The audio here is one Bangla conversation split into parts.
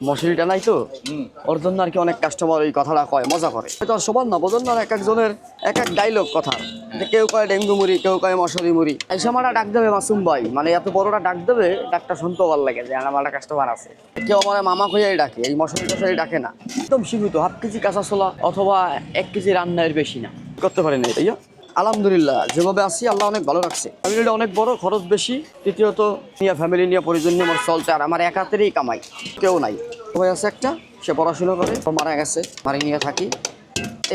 মশুরিটা নাই তো? ওর জন্য আর কি অনেক কাস্টমার ওই কথাটা কয় মজা করে। সবার না বোঝেন না এক একজনের এক এক ডাইলগ কথা। যে কেউ কয় ডেঙ্গু মুড়ি কেউ কয় মশুরি মুড়ি। এই সময়টা ডাক দেবে মাসুম ভাই। মানে এত বড়টা ডাক দেবে ডাকটা শুনতে ভালো লাগে যে আমার একটা কাস্টমার আছে। কেউ আমার মামা খুঁজেই ডাকে এই মশুরি টশুরি ডাকে না। একদম সীমিত হাফ কেজি কাঁচা ছোলা অথবা এক কেজি রান্নার বেশি না। করতে পারি না তাইয়া আলহামদুলিল্লাহ, যেভাবে আছি আল্লাহ অনেক ভালো রাখছে। ফ্যামিলিটা অনেক বড়, খরচ বেশি। তৃতীয়ত নিয়ে ফ্যামিলি নিয়ে পরিজন নিয়ে আমার চলতে আর আমার একাতেরই কামাই, কেউ নাই। সবাই আছে একটা, সে পড়াশোনা করে মারা গেছে মারি নিয়ে থাকি।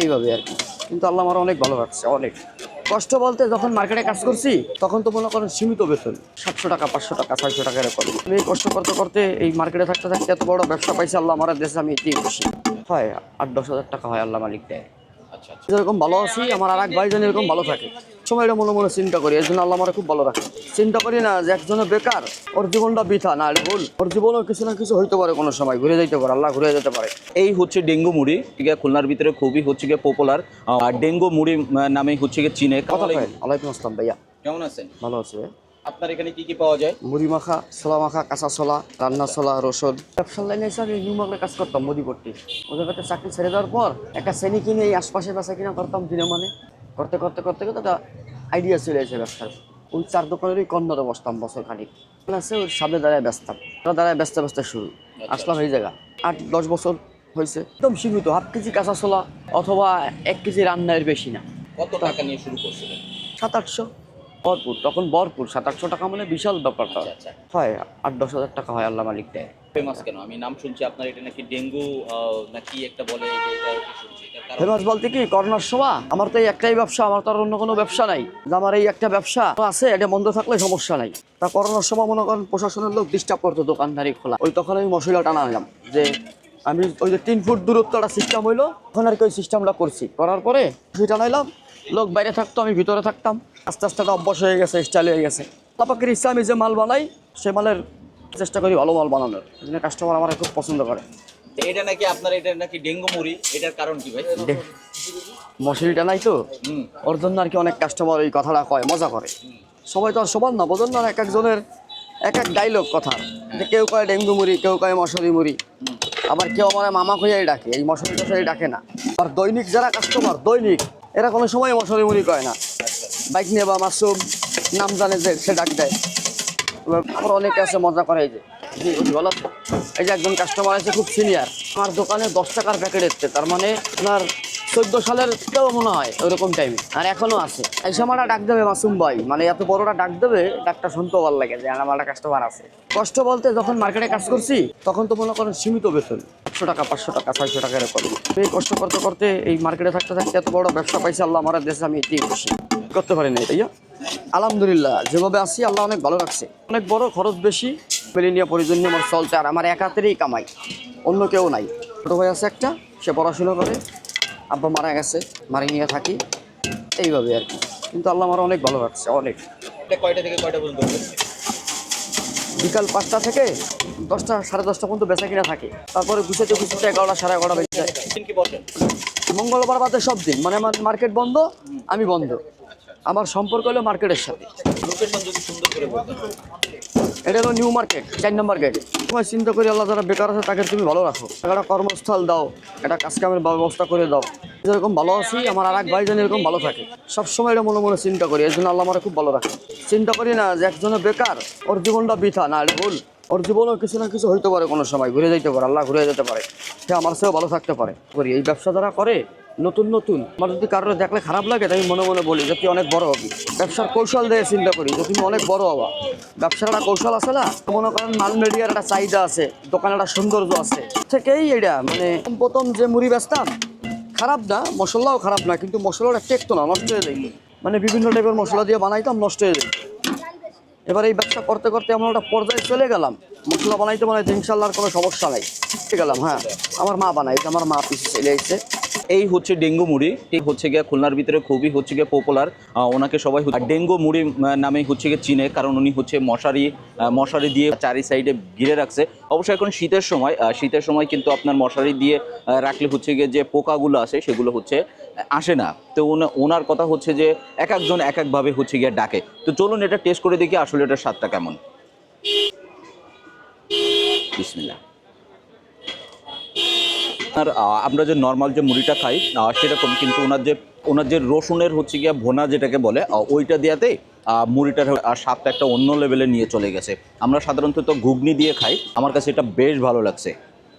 এইভাবে আর কি। কিন্তু আল্লাহ আমার অনেক ভালো রাখছে, অনেক। কষ্ট বলতে যখন মার্কেটে কাজ করছি, তখন তো মনে করেন সীমিত বেতন। সাতশো টাকা, পাঁচশো টাকা, ছয়শো টাকা এরকম। আমি এই কষ্ট করতে করতে এই মার্কেটে থাকতে থাকতে এত বড় ব্যবসা পাইছি, আল্লাহ আমার দেশে আমি এতেই খুশি। হয়, আট দশ হাজার টাকা হয় আল্লাহ মালিক দেয়। আচ্ছা আচ্ছা। যেরকম ভালো আছি আমার আর এক ভাইজন এরকম ভালো থাকে। সময়টা মনে মনে চিন্তা করি এর জন্য আল্লাহ আমার খুব ভালো রাখে। চিন্তা করি না যে একজনে বেকার ওর জীবনটা বৃথা না এটা ভুল। ওর জীবনও কিছু না কিছু হইতে পারে কোনো সময় ঘুরে যাইতে পারে আল্লাহ ঘুরে যেতে পারে। এই হচ্ছে ডেঙ্গু মুড়ি ঠিক আছে? খুলনার ভিতরে খুবই হচ্ছে গিয়ে পপুলার আর ডেঙ্গু মুড়ি আহ, নামে হচ্ছে গিয়ে চিনে। কথা আলাইকুম। আসসালাম ভাইয়া। কেমন আছেন? ভালো আছে আপনার এখানে কি কি পাওয়া যায়? মুড়ি মাখা ছোলা মাখা কাঁচা ছোলা রান্না ছোলা রসুন। ব্যবসার লাইনে এসে আমি নিউ মার্কেটে কাজ করতাম মুদি করতে। ওদের কাছে চাকরি ছেড়ে দেওয়ার পর একটা শ্রেণি কিনে এই আশপাশে বেচা কিনা করতাম দিনে মানে। করতে করতে করতে করতে একটা আইডিয়া চলে এসে ব্যবসার। ওই চার দোকানেরই কর্নারে বসতাম বছর খানিক আছে ওই সামনে দাঁড়ায় ব্যস্তাম। ওরা দাঁড়ায় ব্যস্ত ব্যস্ত শুরু। আসলাম এই জায়গা। আট দশ বছর হয়েছে। একদম সীমিত। হাফ কেজি কাঁচা ছোলা অথবা এক কেজি রান্নার বেশি না। কত টাকা নিয়ে শুরু করছিলেন? সাত আটশো। ভরপুর তখন ভরপুর সাত আটশো টাকা মানে বিশাল ব্যাপারটা। আচ্ছা আচ্ছা। হয় আট দশ হাজার টাকা হয় আল্লাহ মালিক দেয়। ফেমাস কেন? আমি নাম শুনছি আপনার এটা নাকি ডেঙ্গু নাকি একটা বলে ফেমাস বলতে কি করোনার সময় আমার তো এই একটাই ব্যবসা আমার তো আর অন্য কোনো ব্যবসা নাই। যে আমার এই একটা ব্যবসা আছে এটা বন্ধ থাকলে সমস্যা নাই। তা করোনার সময় মনে করেন প্রশাসনের লোক ডিস্টার্ব করতো দোকানদারি খোলা। ওই তখন আমি মশলা টানা আনলাম যে আমি ওই যে তিন ফুট দূরত্ব একটা সিস্টেম হইল তখন আর কি ওই সিস্টেমটা করছি। করার পরে মশলা টানাইলাম লোক বাইরে থাকতো আমি ভিতরে থাকতাম। আস্তে আস্তে একটা অভ্যাস হয়ে গেছে স্টাইল হয়ে গেছে। তাপাকের ইচ্ছা আমি যে মাল বানাই সে মালের চেষ্টা করি ভালো মাল বানানোর। এই জন্য কাস্টমার আমার খুব পছন্দ করে। এটা নাকি আপনার এটা নাকি ডেঙ্গু মুড়ি? এটার কারণ কি ভাই? মশুরিটা নাই তো? ওর জন্য আর কি অনেক কাস্টমার ওই কথাটা কয় মজা করে। সবাই তো আর সবার না বোঝেন না এক একজনের এক এক ডাইলগ কথা। যে কেউ কয় ডেঙ্গু মুড়ি কেউ কয় মশুরি মুড়ি। আবার কেউ আমার মামা খুঁজেই ডাকে এই মশুরি টশুরি ডাকে না। আর দৈনিক যারা কাস্টমার দৈনিক এরা কোনো সময় মশুরি মুড়ি কয় না। বাইক নিয়ে বা মাসুম নাম জানে যে সে ডাক দেয়। আবার অনেকে আছে মজা করে এই যে। বলো? এই যে একজন কাস্টমার আছে খুব সিনিয়র আমার দোকানে দশ টাকার প্যাকেট এসছে। তার মানে আপনার চোদ্দ সালের কেউ মনে হয় ওরকম টাইমে আর এখনও আছে। এই সময়টা ডাক দেবে মাসুম ভাই মানে এত বড়টা ডাক দেবে, ডাকটা শুনতে ভালো লাগে যে আমার একটা কাস্টমার আছে। কষ্ট বলতে যখন মার্কেটে কাজ করছি, তখন তো মনে করেন সীমিত বেতন। একশো টাকা, পাঁচশো টাকা, ছয়শো টাকা এরকম। এই কষ্ট করতে করতে এই মার্কেটে থাকতে থাকতে এত বড় ব্যবসা পাইছি আল্লাহ আমার দেশে, আমি এতেই খুশি। করতে পারি না তাইয়া আলহামদুলিল্লাহ, যেভাবে আছি আল্লাহ অনেক ভালো রাখছে। অনেক বড় খরচ বেশি, ফ্যামিলি নিয়ে পরিজন নিয়ে আমার চলছে আর আমার একাতেরই কামাই, অন্য কেউ নাই। ছোটো ভাই আছে একটা, সে পড়াশুনো করে, আব্বা মারা গেছে, মারি নিয়ে থাকি, এইভাবে আর কি। কিন্তু আল্লাহ আমার অনেক ভালো রাখছে, অনেক। কয়টা থেকে কয়টা পর্যন্ত বিকাল পাঁচটা থেকে দশটা সাড়ে দশটা পর্যন্ত বেচা কিনা থাকে। তারপরে গুছাতে গুছাতে এগারোটা সাড়ে এগারোটা বেঁচে যায়। মঙ্গলবার বাদে সব দিন। মানে আমার মার্কেট বন্ধ আমি বন্ধ। আমার সম্পর্ক হলো মার্কেটের সাথে। এটা হলো নিউ মার্কেট চার নম্বর গেট তোমার চিন্তা করি আল্লাহ যারা বেকার আছে, তাকে তুমি ভালো রাখো। একটা কর্মস্থল দাও, একটা কাজ কামের ব্যবস্থা করে দাও। যেরকম ভালো আছি, আমার আর এক ভাইজন এরকম ভালো থাকে। সবসময় এটা মনে মনে চিন্তা করি, এর জন্য আল্লাহ আমার খুব ভালো রাখে। চিন্তা করি না যে একজনে বেকার, ওর জীবনটা বৃথা, না, এটা ভুল। ওর জীবনও কিছু না কিছু হইতে পারে কোনো সময়, ঘুরে যাইতে পারে, আল্লাহ ঘুরে যেতে পারে। সে আমার সেও ভালো থাকতে পারে। করি, এই ব্যবসা যারা করে নতুন নতুন। আমার যদি কারোর দেখলে খারাপ লাগে আমি মনে মনে বলি যে তুই অনেক বড় হবি। ব্যবসার কৌশল দিয়ে চিন্তা করি যে তুমি অনেক বড় হবা। ব্যবসার একটা কৌশল আছে না? মনে করেন মাল মিডিয়ার একটা চাহিদা আছে, দোকানের একটা সৌন্দর্য আছে। থেকেই এটা মানে প্রথম যে মুড়ি বেচতাম, খারাপ না, মশলাও খারাপ না, কিন্তু মশলাটা টেকতো না, নষ্ট হয়ে যায়। মানে বিভিন্ন টাইপের মশলা দিয়ে বানাইতাম, নষ্ট হয়ে যায়। এবার এই ব্যবসা করতে করতে এমন একটা পর্যায়ে চলে গেলাম। মশলা বানাইতে বানাইতে ইনশাল্লাহর কোনো সমস্যা নাই। গেলাম হ্যাঁ। আমার মা বানাইছে, আমার মা পিছিয়ে চলে এসেছে এই হচ্ছে ডেঙ্গু মুড়ি। এই হচ্ছে গিয়ে খুলনার ভিতরে খুবই হচ্ছে গিয়ে পপুলার ওনাকে সবাই ডেঙ্গু মুড়ি নামে হচ্ছে গিয়ে চিনে, কারণ উনি হচ্ছে মশারি মশারি দিয়ে চারি সাইডে ঘিরে রাখছে। অবশ্যই এখন শীতের সময় শীতের সময় কিন্তু আপনার মশারি দিয়ে রাখলে হচ্ছে গিয়ে যে পোকাগুলো আসে, সেগুলো হচ্ছে আসে না। তো ওনা- ওনার কথা হচ্ছে যে এক একজন এক একভাবে হচ্ছে গিয়ে ডাকে। তো চলুন এটা টেস্ট করে দেখি আসলে এটার স্বাদটা কেমন। বিসমিল্লাহ। আর আমরা যে নর্মাল যে মুড়িটা খাই সেরকম কিন্তু ওনার যে ওনার যে রসুনের হচ্ছে গিয়া ভোনা যেটাকে বলে ওইটা দেওয়াতে মুড়িটার স্বাদটা একটা অন্য লেভেলে নিয়ে চলে গেছে। আমরা সাধারণত ঘুগনি দিয়ে খাই, আমার কাছে এটা বেশ ভালো লাগছে।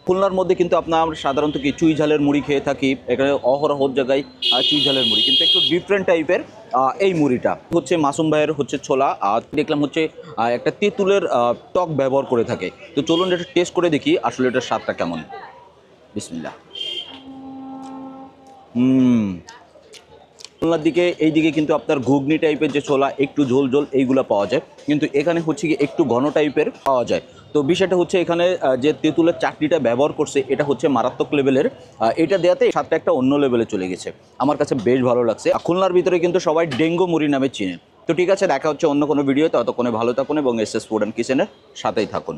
খুলনার মধ্যে কিন্তু আপনার সাধারণত কি চুই ঝালের মুড়ি খেয়ে থাকি, এখানে অহরহ জায়গায় চুই ঝালের মুড়ি, কিন্তু একটু ডিফারেন্ট টাইপের এই মুড়িটা। হচ্ছে মাসুম ভাইয়ের হচ্ছে ছোলা আর দেখলাম হচ্ছে একটা তেঁতুলের টক ব্যবহার করে থাকে। তো চলুন এটা টেস্ট করে দেখি আসলে এটার স্বাদটা কেমন। বিসমিল্লা হুম। খুলনার দিকে, এইদিকে কিন্তু আপনার ঘুগনি টাইপের যে ছোলা, একটু ঝোল ঝোল এইগুলো পাওয়া যায়। কিন্তু এখানে হচ্ছে কি একটু ঘন টাইপের পাওয়া যায়। তো বিষয়টা হচ্ছে এখানে যে তেঁতুলের চাটনিটা ব্যবহার করছে, এটা হচ্ছে মারাত্মক লেভেলের এটা দেওয়াতে স্বাদটা একটা অন্য লেভেলে চলে গেছে। আমার কাছে বেশ ভালো লাগছে। খুলনার ভিতরে কিন্তু সবাই ডেঙ্গু মুড়ি নামে চিনেন তো ঠিক আছে, দেখা হচ্ছে অন্য কোনো ভিডিও ততক্ষণে ভালো থাকুন এবং এস এস ফুড অ্যান্ড কিচেনের সাথেই থাকুন।